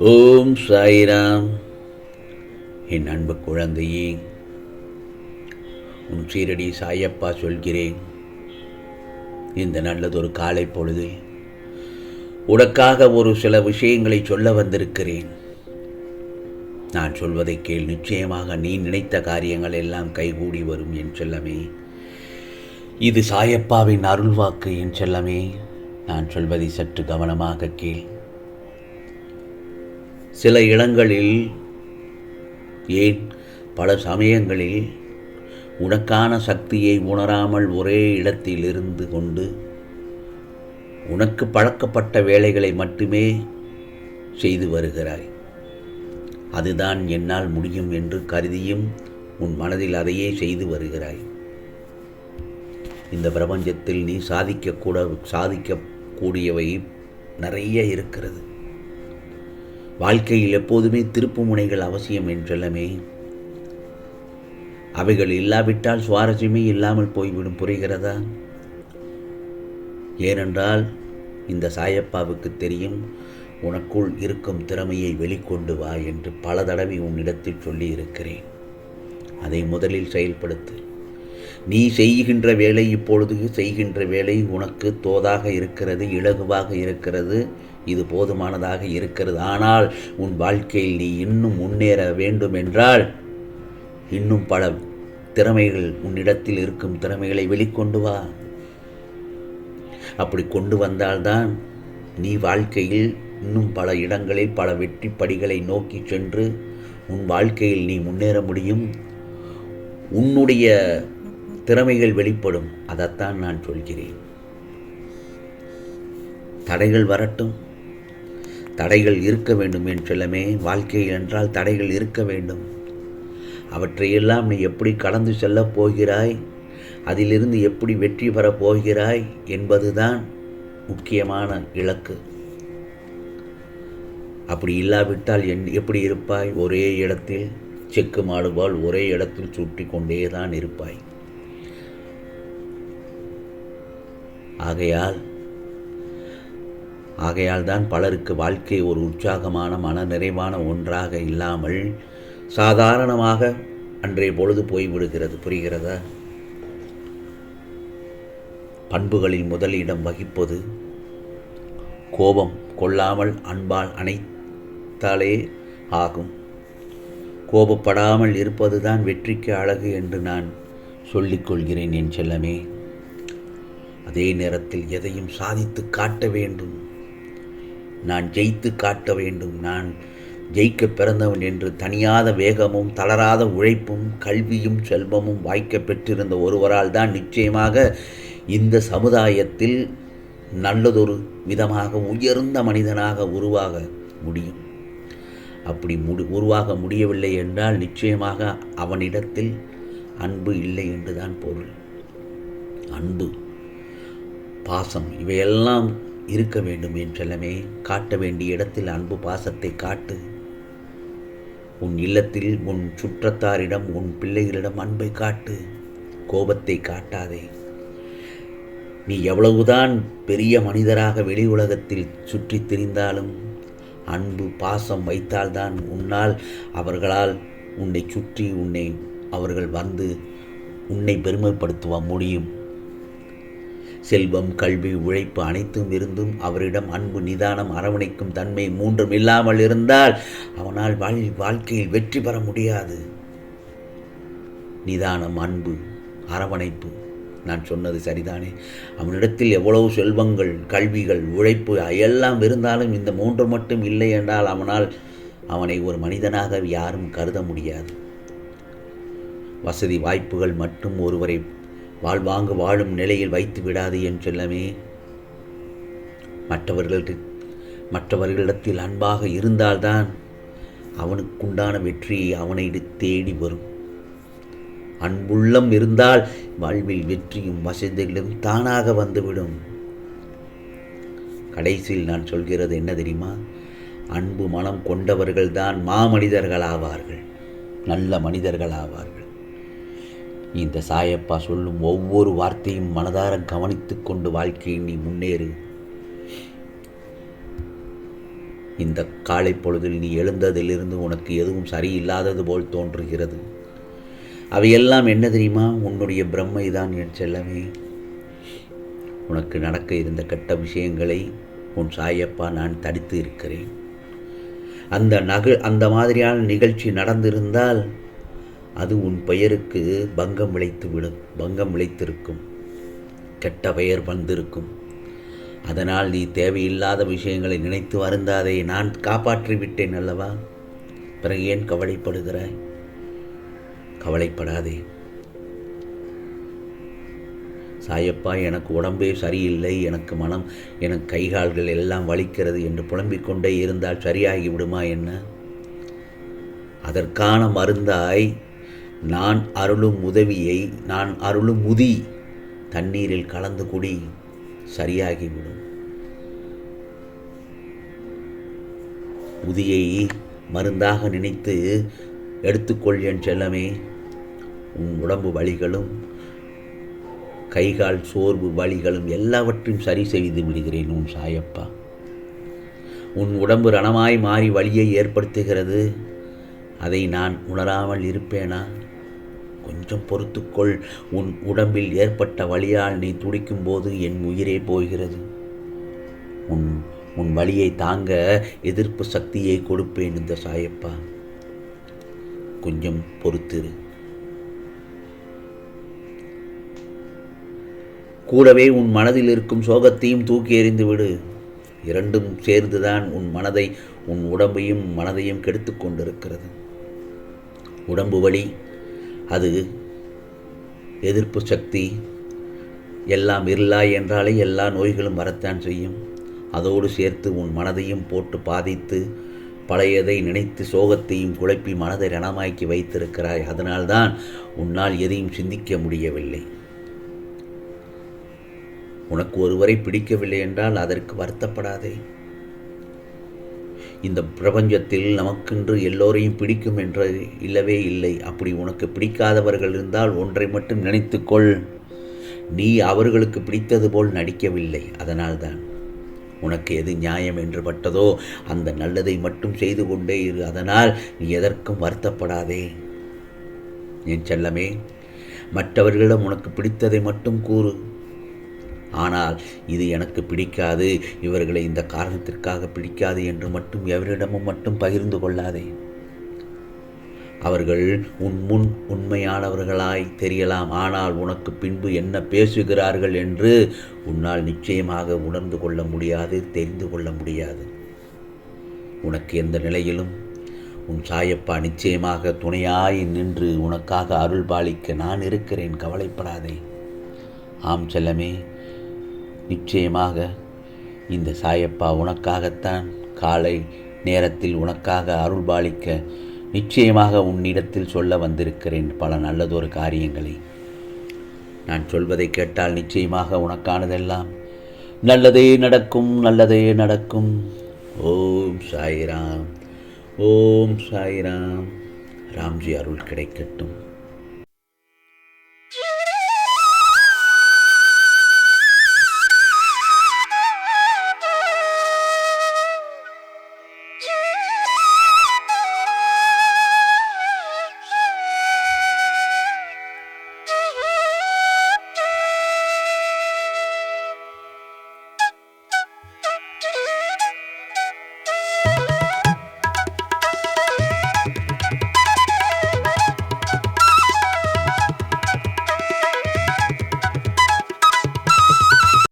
ஓம் சாய்ராம். என் அன்பு குழந்தையே உன் சீரடி சாயப்பா சொல்கிறேன். இந்த நல்லதொரு காலை பொழுது உனக்காக ஒரு சில விஷயங்களை சொல்ல வந்திருக்கிறேன். நான் சொல்வதை கேள் நிச்சயமாக நீ நினைத்த காரியங்கள் எல்லாம் கைகூடி வரும் என் செல்லமே. இது சாயப்பாவின் அருள்வாக்கு என் செல்லமே. நான் சொல்வதை சற்று கவனமாக கேள். சில இடங்களில் ஏன் பல சமயங்களில் உனக்கான சக்தியை உணராமல் ஒரே இடத்தில் இருந்து கொண்டு உனக்கு பழக்கப்பட்ட வேலைகளை மட்டுமே செய்து வருகிறாய். அதுதான் என்னால் முடியும் என்று கருதியும் உன் மனதில் அதையே செய்து வருகிறாய். இந்த பிரபஞ்சத்தில் நீ சாதிக்கக்கூட சாதிக்கக்கூடியவை நிறைய இருக்கிறது. வாழ்க்கையில் எப்போதுமே திருப்பு முனைகள் அவசியம் என்றெல்லாமே. அவைகள் இல்லாவிட்டால் சுவாரஸ்யமே இல்லாமல் போய்விடும் புரிகிறதா? ஏனென்றால் இந்த சாயப்பாவுக்கு தெரியும் உனக்குள் இருக்கும் திறமையை வெளிக்கொண்டு வா என்று பல தடவை உன்னிடத்தில் சொல்லியிருக்கிறேன். அதை முதலில் செயல்படுத்து. நீ செய்கின்ற வேலை இப்பொழுது செய்கின்ற வேலை உனக்கு தோதாக இருக்கிறது இலகுவாக இருக்கிறது இது போதுமானதாக இருக்கிறது. ஆனால் உன் வாழ்க்கையில் நீ இன்னும் முன்னேற வேண்டும் என்றால் இன்னும் பல திறமைகள் உன்னிடத்தில் இருக்கும் திறமைகளை வெளிக்கொண்டு வா. அப்படி கொண்டு வந்தால்தான் நீ வாழ்க்கையில் இன்னும் பல இடங்களில் பல வெற்றி படிகளை நோக்கி சென்று உன் வாழ்க்கையில் நீ முன்னேற முடியும். உன்னுடைய திறமைகள் வெளிப்படும். அதைத்தான் நான் சொல்கிறேன். தடைகள் வரட்டும். தடைகள் இருக்க வேண்டும் என் செல்லமே. வாழ்க்கை என்றால் தடைகள் இருக்க வேண்டும். அவற்றையெல்லாம் நீ எப்படி கடந்து செல்லப் போகிறாய்? அதிலிருந்து எப்படி வெற்றி பெறப் போகிறாய்? என்பதுதான் முக்கியமான இலக்கு. அப்படி இல்லாவிட்டால் என் எப்படி இருப்பாய்? ஒரே இடத்தில் செக்கு மாடுபால் ஒரே இடத்தில் சுற்றி கொண்டே தான் இருப்பாய். ஆகையால் ஆகையால் தான் பலருக்கு வாழ்க்கை ஒரு உற்சாகமான மன நிறைவான ஒன்றாக இல்லாமல் சாதாரணமாக அன்றைய பொழுது போய்விடுகிறது. புரிகிறதா? பண்புகளில் முதலிடம் வகிப்பது கோபம் கொள்ளாமல் அன்பால் அணைத்தாலே ஆகும். கோபப்படாமல் இருப்பதுதான் வெற்றிக்கு அழகு என்று நான் சொல்லிக்கொள்கிறேன் என் செல்லமே. அதே நேரத்தில் எதையும் சாதித்து காட்ட வேண்டும். நான் ஜெயித்து காட்ட வேண்டும். நான் ஜெயிக்க பிறந்தவன் என்று தனியாத வேகமும் தளராத உழைப்பும் கல்வியும் செல்வமும் வாய்க்க பெற்றிருந்த ஒருவரால் தான் நிச்சயமாக இந்த சமுதாயத்தில் நல்லதொரு விதமாக உயர்ந்த மனிதனாக உருவாக முடியும். அப்படி முடி உருவாக முடியவில்லை என்றால் நிச்சயமாக அவனிடத்தில் அன்பு இல்லை என்றுதான் பொருள். அன்பு பாசம் இவையெல்லாம் இருக்க வேண்டும் என்றெல்லாமே காட்ட வேண்டிய இடத்தில் அன்பு பாசத்தை காட்டு. உன் இல்லத்தில் உன் சுற்றத்தாரிடம் உன் பிள்ளைகளிடம் அன்பை காட்டு. கோபத்தை காட்டாதே. நீ எவ்வளவுதான் பெரிய மனிதராக வெளி உலகத்தில் சுற்றித் திரிந்தாலும் அன்பு பாசம் வைத்தால்தான் உன்னால் அவர்களால் உன்னை சுற்றி உன்னை அவர்கள் வந்து உன்னை பெருமைப்படுத்துவ முடியும். செல்வம் கல்வி உழைப்பு அனைத்தும் இருந்தும் அவரிடம் அன்பு நிதானம் அரவணைக்கும் தன்மை மூன்றும் இல்லாமல் இருந்தால் அவனால் வாழ் வாழ்க்கையில் வெற்றி பெற முடியாது. நிதானம் அன்பு அரவணைப்பு. நான் சொன்னது சரிதானே? அவனிடத்தில் எவ்வளவு செல்வங்கள் கல்விகள் உழைப்பு எல்லாம் இருந்தாலும் இந்த மூன்று மட்டும் இல்லை என்றால் அவனால் அவனை ஒரு மனிதனாக யாரும் கருத முடியாது. வசதி வாய்ப்புகள் மட்டும் ஒருவரை வாழ்வாங்கு வாழும் நிலையில் வைத்து விடாது என் செல்லமே. மற்றவர்களுக்கு மற்றவர்களிடத்தில் அன்பாக இருந்தால்தான் அவனுக்குண்டான வெற்றி அவனை தேடி வரும். அன்புள்ளம் இருந்தால் வாழ்வில் வெற்றியும் வசதிகளும் தானாக வந்துவிடும். கடைசியில் நான் சொல்கிறது என்ன தெரியுமா? அன்பு மனம் கொண்டவர்கள்தான் மாமனிதர்கள் ஆவார்கள் நல்ல மனிதர்கள் ஆவார்கள் இந்த சாயப்பா சொல்லும் ஒவ்வொரு வார்த்தையும் மனதாரம் கவனித்து கொண்டு வாழ்க்கையை நீ முன்னேறு. இந்த காலை பொழுதில் நீ எழுந்ததிலிருந்து உனக்கு எதுவும் சரியில்லாதது போல் தோன்றுகிறது. அவையெல்லாம் என்ன தெரியுமா? உன்னுடைய பிரம்மைதான் என் செல்லமே. உனக்கு நடக்க இருந்த கெட்ட விஷயங்களை உன் சாயப்பா நான் தடுத்து இருக்கிறேன். அந்த நக அந்த மாதிரியான நிகழ்ச்சி நடந்திருந்தால் அது உன் பெயருக்கு பங்கம் விளைத்து விடும் பங்கம் விளைத்திருக்கும் கெட்ட பெயர் வந்திருக்கும். அதனால் நீ தேவையில்லாத விஷயங்களை நினைத்து வருந்தாதே நான் காப்பாற்றி விட்டேன் அல்லவா? பிறகு ஏன் கவலைப்படுகிறாய்? கவலைப்படாதே. சாயப்பா எனக்கு உடம்பே சரியில்லை எனக்கு மனம் எனக்கு கைகால்கள் எல்லாம் வலிக்கிறது என்று புலம்பிக் கொண்டே இருந்தால் சரியாகி விடுமா என்ன? அதற்கான மருந்தாய் நான் அருளும் உதவியை நான் அருளும் முதி தண்ணீரில் கலந்து குடி சரியாகிவிடும். உதியை மருந்தாக நினைத்து எடுத்துக்கொள் என் செல்லமே. உன் உடம்பு வலிகளும் கைகால் சோர்வு வலிகளும் எல்லாவற்றையும் சரி செய்து விடுகிறேன் உன் சாயப்பா. உன் உடம்பு ரணமாய் மாறி வலியை ஏற்படுத்துகிறது. அதை நான் உணராமல் இருப்பேனா? கொஞ்சம் பொறுத்துக்கொள். உன் உடம்பில் ஏற்பட்ட வழியால் நீ துடிக்கும்போது என் உயிரே போகிறது. உன் உன் வழியை தாங்க எதிர்ப்பு சக்தியை கொடுப்பேன் இந்த சாயப்பா. கொஞ்சம் பொறுத்திரு. கூடவே உன் மனதில் இருக்கும் சோகத்தையும் தூக்கி எறிந்து விடு இரண்டும் சேர்ந்துதான் உன் மனதை உன் உடம்பையும் மனதையும் கெடுத்து கொண்டிருக்கிறது. உடம்பு வலி அது எதிர்ப்பு சக்தி. எல்லாம் இருளா என்றாலே எல்லா நோய்களும் வரத்தான் செய்யும். அதோடு சேர்த்து உன் மனதையும் போட்டு பாதித்து பழையதை நினைத்து சோகத்தையும் குழப்பி மனதை ரணமாக்கி வைத்திருக்கிறாய். அதனால்தான் உன்னால் எதையும் சிந்திக்க முடியவில்லை. உனக்கு ஒருவரை பிடிக்கவில்லை என்றால் அதற்கு வருத்தப்படாதே. இந்த பிரபஞ்சத்தில் நமக்கென்று எல்லோரையும் பிடிக்கும் என்று இல்லவே இல்லை. அப்படி உனக்கு பிடிக்காதவர்கள் இருந்தால் ஒன்றை மட்டும் நினைத்துக்கொள். நீ அவர்களுக்கு பிடித்தது போல் நடிக்கவில்லை. அதனால்தான் உனக்கு எது நியாயம் என்று பட்டதோ அந்த நல்லதை மட்டும் செய்து கொண்டே இரு. அதனால் நீ எதற்கும் வருத்தப்படாதே. என் செல்லமே மற்றவர்களிடம் உனக்கு பிடித்ததை மட்டும் கூறு. ஆனால் இது எனக்கு பிடிக்காது. இவர்களை இந்த காரணத்திற்காக பிடிக்காது என்று மட்டும் எவரிடமும் மட்டும் பகிர்ந்து கொள்ளாதே. அவர்கள் உன் முன் உண்மையானவர்களாய் தெரியலாம். ஆனால் உனக்கு பின்பு என்ன பேசுகிறார்கள் என்று உன்னால் நிச்சயமாக உணர்ந்து கொள்ள முடியாது தெரிந்து கொள்ள முடியாது. உனக்கு எந்த நிலையிலும் உன் சாயப்பா நிச்சயமாக துணையாய் நின்று உனக்காக அருள் பாலிக்க நான் இருக்கிறேன். கவலைப்படாதே. ஆம் செல்லமே நிச்சயமாக இந்த சாயப்பா உனக்காகத்தான் காலை நேரத்தில் உனக்காக அருள் பாலிக்க நிச்சயமாக உன்னிடத்தில் சொல்ல வந்திருக்கிறேன் பல நல்லதொரு காரியங்களை. நான் சொல்வதை கேட்டால் நிச்சயமாக உனக்கானதெல்லாம் நல்லதே நடக்கும் நல்லதே நடக்கும். ஓம் சாய்ராம் ஓம் சாய்ராம். ராம்ஜி அருள் கிடைக்கட்டும்.